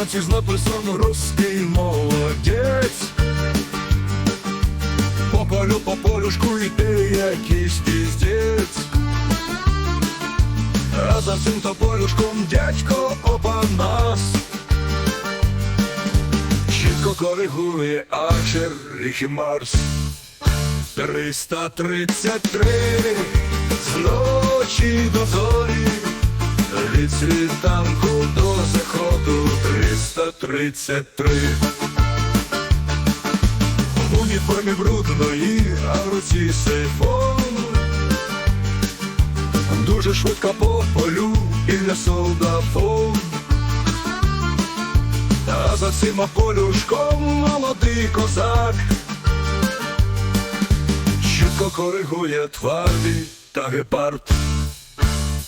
знаці написано русський молодець. По полю, по полюшку йде якийсь піздець. А за цим тополюшком дядько Опанас Чітко коригує Арчер Ріхі Марс 333 з ночі до зорі від світанку до заходу 333 В уніформі брудної, а в руці сейфон. Дуже швидко по полю біля солдафон. А за цим полюшком молодий козак. Чітко коригує тварі та гепард.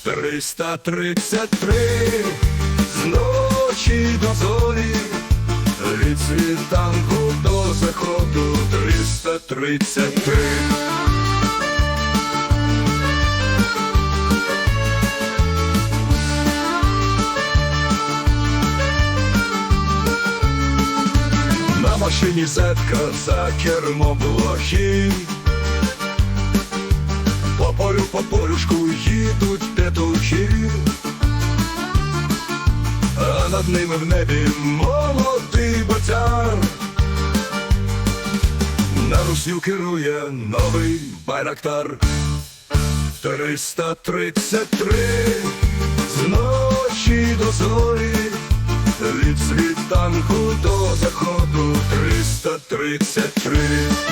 333 з ночі до зорі. Від світанку до заходу 333 На машині зетка за кермом блохи По полю, по полюшку їдуть петухи над ними в небі. Молодий ботяр На Русю керує новий байрактар. 333 з ночі до зорі. Від світанку до заходу 333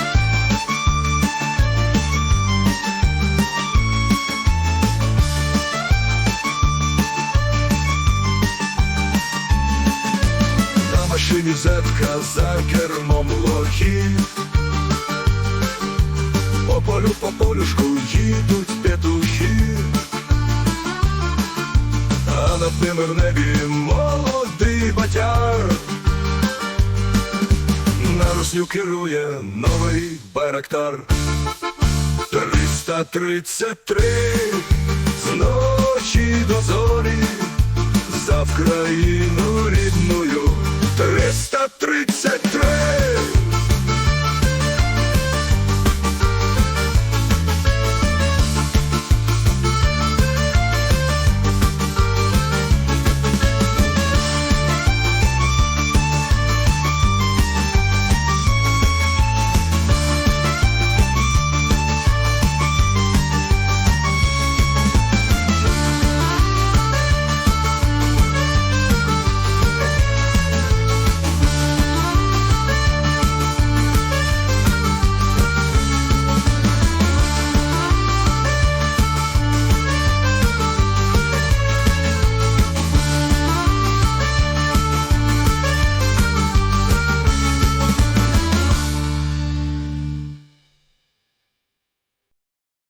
Машині за кермом лохи По полю, по полюшку їдуть петухи а над ними в небі молодий батяр. На Русню керує новий байрактар. 333 333